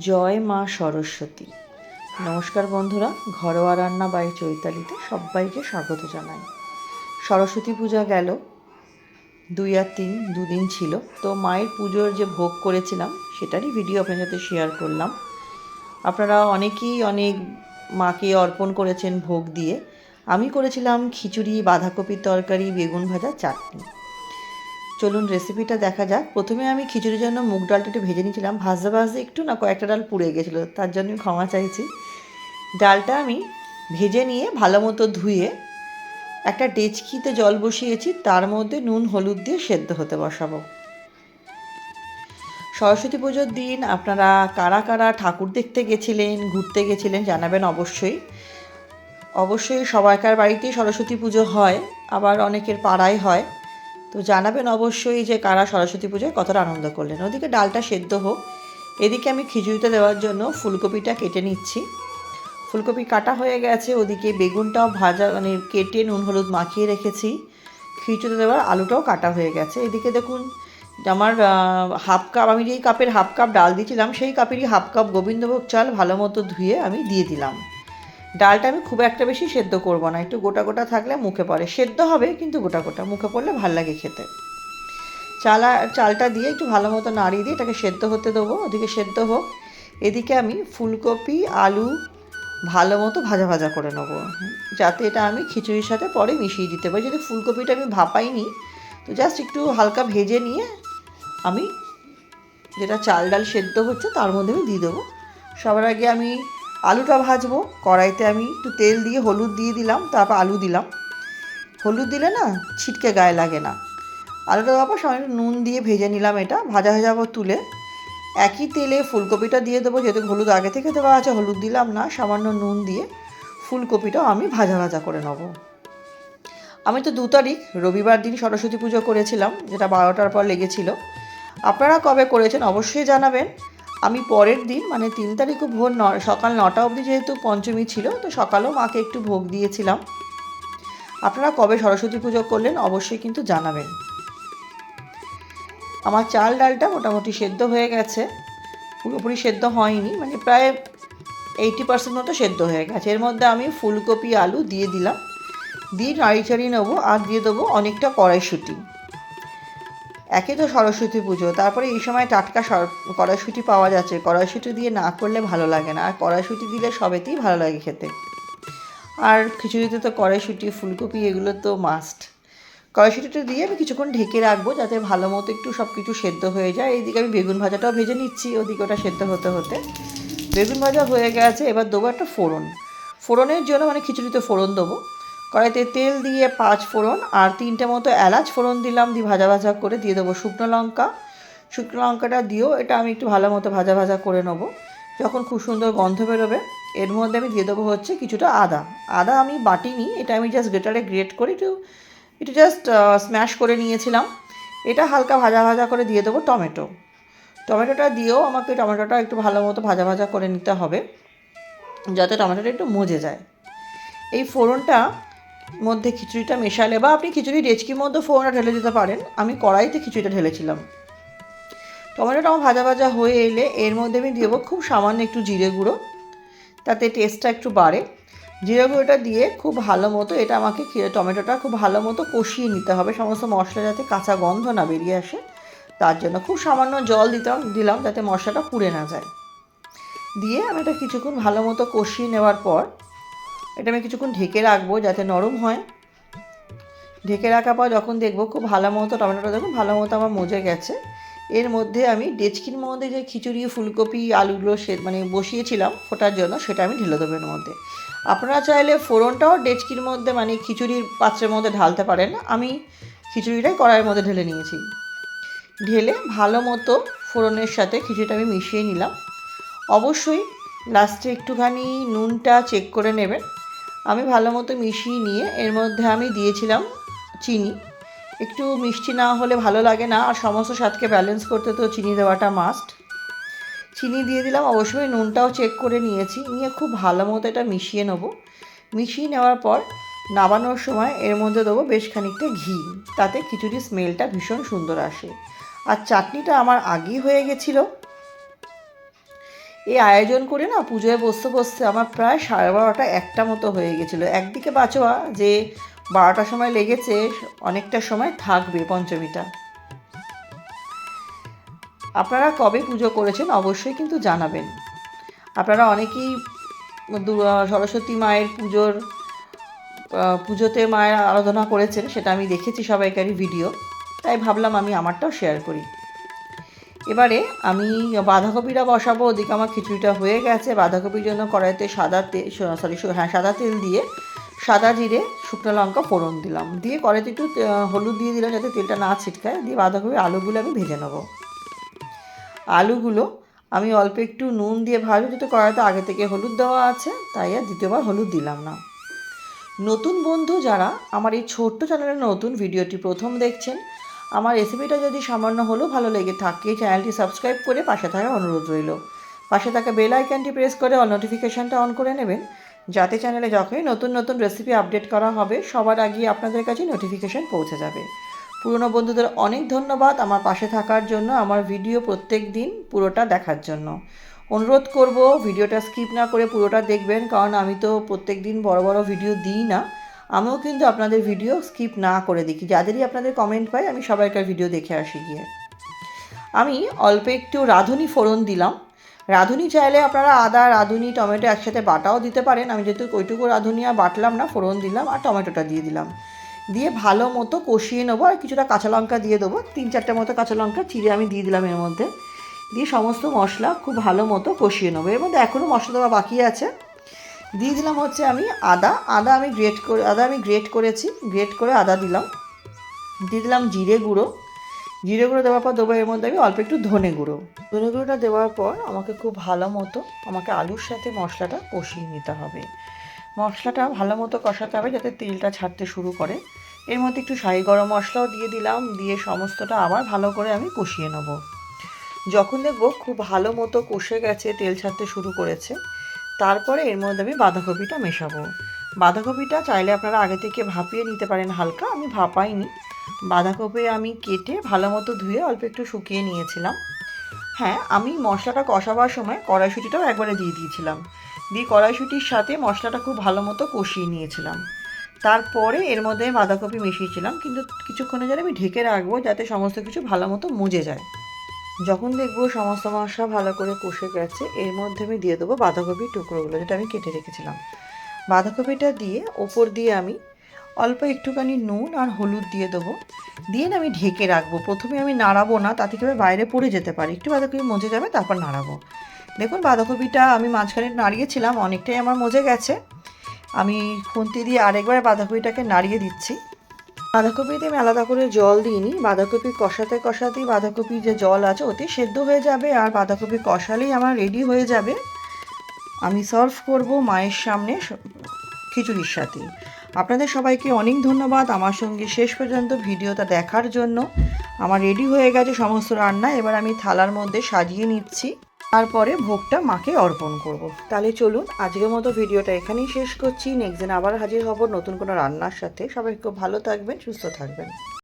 জয় মা সরস্বতী। নমস্কার বন্ধুরা, ঘরোয়া রান্না বাই চৈতালিতে সবাইকে স্বাগত জানাই। সরস্বতী পূজা গেল। দুই আর তিন, দুদিন ছিল। তো মায়ের পুজোর যে ভোগ করেছিলাম, সেটারই ভিডিও আপনার সাথে শেয়ার করলাম। আপনারা অনেকেই অনেক মাকে অর্পণ করেছেন ভোগ দিয়ে। আমি করেছিলাম খিচুড়ি, বাঁধাকপির তরকারি, বেগুন ভাজা, চাটনি। চলুন রেসিপিটা দেখা যাক। প্রথমে আমি খিচুড়ির জন্য মুগ ডালটা একটু ভেজে নিয়েছিলাম। ভাজতে ভাজতে একটু না কয়েকটা ডাল পুড়ে গেছিল, তার জন্য ক্ষমা চাইছি। ডালটা আমি ভেজে নিয়ে ভালো মতো ধুয়ে একটা ডেচকিতে জল বসিয়েছি, তার মধ্যে নুন, হলুদ দিয়ে সেদ্ধ হতে বসাবো। সরস্বতী পুজোর দিন আপনারা কারা কারা ঠাকুর দেখতে গেছিলেন, ঘুরতে গেছিলেন জানাবেন অবশ্যই। অবশ্যই সবাইকার বাড়িতেই সরস্বতী পুজো হয়, আবার অনেকের পাড়ায় হয়। তো জানাবেন অবশ্যই যে কারা সরস্বতী পুজোয় কতটা আনন্দ করলেন। ওদিকে ডালটা সেদ্ধ হোক। এদিকে আমি খিচুড়িতে দেওয়ার জন্য ফুলকপিটা কেটে নিচ্ছি। ফুলকপি কাটা হয়ে গেছে। ওদিকে বেগুনটাও ভাজা মানে কেটে নুন, হলুদ মাখিয়ে রেখেছি। খিচুড়িতে দেওয়ার আলুটাও কাটা হয়ে গেছে। এদিকে দেখুন, আমার হাফ কাপ, আমি যেই কাপের হাফ কাপ ডাল দিয়েছিলাম, সেই কাপেরই হাফ কাপ গোবিন্দভোগ চাল ভালো মতো ধুয়ে আমি দিয়ে দিলাম। ডালটা আমি খুব একটা বেশি সেদ্ধ করব না, একটু গোটা গোটা থাকলে মুখে পড়ে। সেদ্ধ হবে, কিন্তু গোটা গোটা, মুখে পড়লে ভালো লাগে খেতে। চালা, চালটা দিয়ে একটু ভালো মতো নাড়িয়ে দিয়ে এটাকে সেদ্ধ হতে দেবো, ওদিকে সেদ্ধ হোক। এদিকে আমি ফুলকপি, আলু ভালো মতো ভাজা ভাজা করে নেব। যাতে এটা আমি খিচুড়ির সাথে পরে মিশিয়ে দিতে পারি। যদি ফুলকপিটা আমি ভাপাইনি, তো জাস্ট একটু হালকা ভেজে নিয়ে আমি যেটা চাল ডাল সেদ্ধ হচ্ছে, তার মধ্যে আমি দিয়ে দেবো। সবার আগে আমি আলুটা ভাজবো, কড়াইতে আমি একটু তেল দিয়ে হলুদ দিয়ে দিলাম, তারপর আলু দিলাম। হলুদ দিলে না ছিটকে গায়ে লাগে না। আলুটা দেওয়ার পর সামান্য নুন দিয়ে ভেজে নিলাম এটা, ভাজা যাব তুলে। একই তেলে ফুলকপিটা দিয়ে দেবো, যেহেতু হলুদ আগে থেকে দেওয়া আছে, হলুদ দিলাম না, সামান্য নুন দিয়ে ফুলকপিটাও আমি ভাজা ভাজা করে নেব। আমি তো দু তারিখ, রবিবার দিন সরস্বতী পুজো করেছিলাম, যেটা বারোটার পর লেগেছিল। আপনারা কবে করেছেন অবশ্যই জানাবেন। আমি পরের দিন মানে তিন তারিখও ভোর ন, সকাল নটা অবধি যেহেতু পঞ্চমী ছিল, তো সকালেও মাকে একটু ভোগ দিয়েছিলাম। আপনারা কবে সরস্বতী পুজো করলেন অবশ্যই কিন্তু জানাবেন। আমার চাল ডালটা মোটামুটি সেদ্ধ হয়ে গেছে। পুরোপুরি সেদ্ধ হয়নি মানে প্রায় এইটি পার্সেন্ট মতো সেদ্ধ হয়ে গেছে। এর মধ্যে আমি ফুলকপি, আলু দিয়ে দিলাম। দিয়ে নাড়ি চাড়িয়ে নেব আর দিয়ে দেবো অনেকটা কড়াইশুঁটি। একে তো সরস্বতী পুজো, তারপরে এই সময় টাটকা সর, কড়াইশুঁটি পাওয়া যাচ্ছে। কড়াইশুঁটি দিয়ে না করলে ভালো লাগে না, আর কড়াইশুঁটি দিলে সবেতেই ভালো লাগে খেতে। আর খিচুড়িতে তো কড়াইশুঁটি, ফুলকপি, এগুলো তো মাস্ট কড়াইশুঁটিটা দিয়ে আমি কিছুক্ষণ ঢেকে রাখব যাতে ভালো মতো একটু সব কিছু সেদ্ধ হয়ে যায়। এইদিকে আমি বেগুন ভাজাটাও ভেজে নিচ্ছি, ওদিকে ওটা সেদ্ধ হতে হতে। বেগুন ভাজা হয়ে গেছে, এবার দেবো একটা ফোড়ন। ফোড়নের জন্য মানে খিচুড়িতে ফোড়ন দেবো। কড়াইতে তেল দিয়ে পাঁচ ফোড়ন আর তিনটে মতো এলাচ ফোড়ন দিলাম দিয়ে ভাজা ভাজা করে দিয়ে দেবো শুকনো লঙ্কা। শুকনো লঙ্কাটা দিয়েও এটা আমি একটু ভালো মতো ভাজা ভাজা করে নেব। যখন খুব সুন্দর গন্ধ বেরোবে, এর মধ্যে আমি দিয়ে দেবো হচ্ছে কিছুটা আদা। আদা আমি বাটিনি, এটা আমি জাস্ট গ্রেটারে গ্রেট করে একটু একটু জাস্ট স্ম্যাশ করে নিয়েছিলাম। এটা হালকা ভাজা ভাজা করে দিয়ে দেবো টমেটো। টমেটোটা দিয়েও আমাকে টমেটোটা একটু ভালো মতো ভাজা ভাজা করে নিতে হবে, যাতে টমেটোটা একটু মজে যায়। এই ফোড়নটা মধ্যে খিচুড়িটা মেশালে বা আপনি খিচুড়ি ডেচকির মধ্যে ফোড়নটা ঢেলে দিতে পারেন। আমি কড়াইতে খিচুড়িটা ঢেলেছিলাম। টমেটোটা আমার ভাজা ভাজা হয়ে এলে এর মধ্যে আমি দেবো খুব সামান্য একটু জিরে গুঁড়ো। তাতে টেস্টটা একটু বাড়ে। জিরে গুঁড়োটা দিয়ে খুব ভালো মতো এটা আমাকে টমেটোটা খুব ভালো মতো কষিয়ে নিতে হবে। সমস্ত মশলা যাতে কাঁচা গন্ধ না বেরিয়ে আসে, তার জন্য খুব সামান্য জল দিতাম, দিলাম যাতে মশলাটা পুড়ে না যায়। দিয়ে আমি এটা কিছুক্ষণ ভালো মতো কষিয়ে নেওয়ার পর এটা আমি কিছুক্ষণ ঢেকে রাখব যাতে নরম হয়। ঢেকে রাখার পর যখন দেখব খুব ভালো মতো টমেটোটা দেখুন, ভালো মতো আমার মজে গেছে। এর মধ্যে আমি ডেচকির মধ্যে যে খিচুড়ি, ফুলকপি, আলুগুলো সে মানে বসিয়েছিলাম ফোটার জন্য, সেটা আমি ঢেলে দেবো এর মধ্যে। আপনারা চাইলে ফোড়নটাও ডেচকির মধ্যে মানে খিচুড়ির পাত্রের মধ্যে ঢালতে পারেন। আমি খিচুড়িটাই কড়াইয়ের মধ্যে ঢেলে নিয়েছি। ঢেলে ভালো মতো ফোড়নের সাথে খিচুড়িটা আমি মিশিয়ে নিলাম। অবশ্যই লাস্টে একটুখানি নুনটা চেক করে নেবেন। আমি ভালো মতো মিশিয়ে নিয়ে এর মধ্যে আমি দিয়েছিলাম চিনি। একটু মিষ্টি না হলে ভালো লাগে না, আর সমস্ত স্বাদকে ব্যালেন্স করতে তো চিনি দেওয়াটা মাস্ট চিনি দিয়ে দিলাম, অবশ্যই নুনটাও চেক করে নিয়েছি, নিয়ে খুব ভালো মতো এটা মিশিয়ে নেব। মিশিয়ে নেওয়ার পর নাবানোর সময় এর মধ্যে দেবো বেশ খানিকটা ঘি, তাতে খিচুড়ির স্মেলটা ভীষণ সুন্দর আসে। আর চাটনিটা আমার আগেই হয়ে গেছিল। এই আয়োজন করে না পুজোয় বসতে বসতে আমার প্রায় সাড়ে বারোটা একটা মতো হয়ে গেছিল। একদিকে বাঁচোয়া যে বারোটার সময় লেগেছে, অনেকটা সময় থাকবে পঞ্চমীটা। আপনারা কবে পুজো করেছেন অবশ্যই কিন্তু জানাবেন। আপনারা অনেকেই সরস্বতী মায়ের পুজোর পুজোতে মায়ের আরাধনা করেছেন, সেটা আমি দেখেছি সবাইকারই ভিডিও। তাই ভাবলাম আমি আমারটাও শেয়ার করি। এবারে আমি বাঁধাকপিটা বসাবো, ওদিকে আমার খিচুড়িটা হয়ে গেছে। বাঁধাকপির জন্য কড়াইতে সাদা তেল সরি হ্যাঁ সাদা তেল দিয়ে সাদা জিরে, শুকনো লঙ্কা, ফোড়ন দিলাম। দিয়ে কড়াইতে একটু হলুদ দিয়ে দিলাম যাতে তেলটা না ছিটকায়। দিয়ে বাঁধাকপির আলুগুলো আমি ভেজে নেব। আলুগুলো আমি অল্প একটু নুন দিয়ে ভাজবো, যেহেতু কড়াইতে আগে থেকে হলুদ দেওয়া আছে, তাই আর দ্বিতীয়বার হলুদ দিলাম না। নতুন বন্ধু যারা আমার এই ছোট্ট চ্যানেলের নতুন ভিডিওটি প্রথম দেখছেন আমার রেসিপিটা যদি সামান্য হলেও ভালো লেগে থাকে চ্যানেলটি সাবস্ক্রাইব করে পাশে থাকার অনুরোধ রইল। পাশে থাকা বেল আইকনটি প্রেস করে অল নোটিফিকেশানটা অন করে নেবেন, যাতে চ্যানেলে যখনই নতুন নতুন রেসিপি আপডেট করা হবে, সবার আগে আপনাদের কাছে নোটিফিকেশান পৌঁছে যাবে। পুরনো বন্ধুদের অনেক ধন্যবাদ আমার পাশে থাকার জন্য, আমার ভিডিও প্রত্যেক দিন পুরোটা দেখার জন্য। অনুরোধ করব ভিডিওটা স্কিপ না করে পুরোটা দেখবেন, কারণ আমি তো প্রত্যেক দিন বড় বড় ভিডিও দিই না। আমিও কিন্তু আপনাদের ভিডিও স্কিপ না করে দেখি। যাদেরই আপনাদের কমেন্ট পাই আমি সবাইকার ভিডিও দেখে আসি গিয়ে। আমি অল্প একটু রাঁধুনি ফোড়ন দিলাম। রাঁধুনি চাইলে আপনারা আদা, রাঁধুনি, টমেটো একসাথে বাটাও দিতে পারেন। আমি যেহেতু ওইটুকু রাঁধুনি আর বাটলাম না, ফোড়ন দিলাম আর টমেটোটা দিয়ে দিলাম। দিয়ে ভালো মতো কষিয়ে নেব আর কিছুটা কাঁচা লঙ্কা দিয়ে দেবো। তিন চারটে মতো কাঁচা লঙ্কা চিড়ে আমি দিয়ে দিলাম এর মধ্যে। দিয়ে সমস্ত মশলা খুব ভালো মতো কষিয়ে নেব। এর মধ্যে এখনও মশলা দেওয়া বাকি আছে। দিয়ে দিলাম হচ্ছে আমি আদা। আদা আমি গ্রেট করে আদা আমি গ্রেট করেছি। গ্রেট করে আদা দিলাম। দিয়ে দিলাম জিরে গুঁড়ো। জিরে গুঁড়ো দেওয়ার পর দেবো এর মধ্যে আমি অল্প একটু ধনে গুঁড়ো। ধনে গুঁড়োটা দেওয়ার পর আমাকে খুব ভালো মতো আমাকে আলুর সাথে মশলাটা কষিয়ে নিতে হবে। মশলাটা ভালো মতো কষাতে হবে যাতে তেলটা ছাড়তে শুরু করে। এর মধ্যে একটু শাহি গরম মশলাও দিয়ে দিলাম। দিয়ে সমস্তটা আবার ভালো করে আমি কষিয়ে নেব। যখন দেখব খুব ভালো মতো কষে গেছে, তেল ছাড়তে শুরু করেছে। তারপরে এর মধ্যে আমি বাঁধাকপিটা মেশাবো। বাঁধাকপিটা চাইলে আপনারা আগে থেকে ভাপিয়ে নিতে পারেন হালকা, আমি ভাপাইনি। বাঁধাকপি আমি কেটে ভালো মতো ধুয়ে অল্প একটু শুকিয়ে নিয়েছিলাম। হ্যাঁ আমি মশলাটা কষাবার সময় কড়াইশুঁটিটাও একবারে দিয়ে দিয়েছিলাম। দিয়ে কড়াইশুঁটির সাথে মশলাটা খুব ভালো মতো কষিয়ে নিয়েছিলাম। তারপরে এর মধ্যে বাঁধাকপি মিশিয়েছিলাম, কিন্তু কিছুক্ষণের জন্য আমি ঢেকে রাখব যাতে সমস্ত কিছু ভালো মতো মুজে যায়। যখন দেখব সমস্ত মশলা ভালো করে কষে গেছে, এর মধ্যে আমি দিয়ে দেবো বাঁধাকপির টুকরোগুলো, যেটা আমি কেটে রেখেছিলাম। বাঁধাকপিটা দিয়ে ওপর দিয়ে আমি অল্প একটুখানি নুন আর হলুদ দিয়ে দেবো। দিয়ে আমি ঢেকে রাখব। প্রথমে আমি নাড়াবো না, তাতে করে বাইরে পড়ে যেতে পারি। একটু বাঁধাকপি মজে যাবে, তারপর নাড়াবো। দেখুন, বাঁধাকপিটা আমি মাঝখানে নাড়িয়েছিলাম, অনেকটাই আমার মজে গেছে। আমি খুন্তি দিয়ে আরেকবার বাঁধাকপিটাকে নাড়িয়ে দিচ্ছি। বাঁধাকপিতে আমি আলাদা করে জল দিইনি। বাঁধাকপি কষাতে কষাতেই বাঁধাকপির যে জল আছে, ওতে সেদ্ধ হয়ে যাবে আর বাঁধাকপি কষালেই আমার রেডি হয়ে যাবে। আমি সার্ভ করব মায়ের সামনে খিচুড়ির সাথে। আপনাদের সবাইকে অনেক ধন্যবাদ আমার সঙ্গে শেষ পর্যন্ত ভিডিওটা দেখার জন্য। আমার রেডি হয়ে গেছে সমস্ত রান্না, এবার আমি থালার মধ্যে সাজিয়ে নিচ্ছি। তারপরে ভোগটা মাকে অর্পণ করব। তাহলে চলুন, আজকের মতো ভিডিওটা এখানেই শেষ করছি। নেক্সট দিন আবার হাজির হব নতুন কোনো রান্নার সাথে। সবাই খুব ভালো থাকবেন, সুস্থ থাকবেন।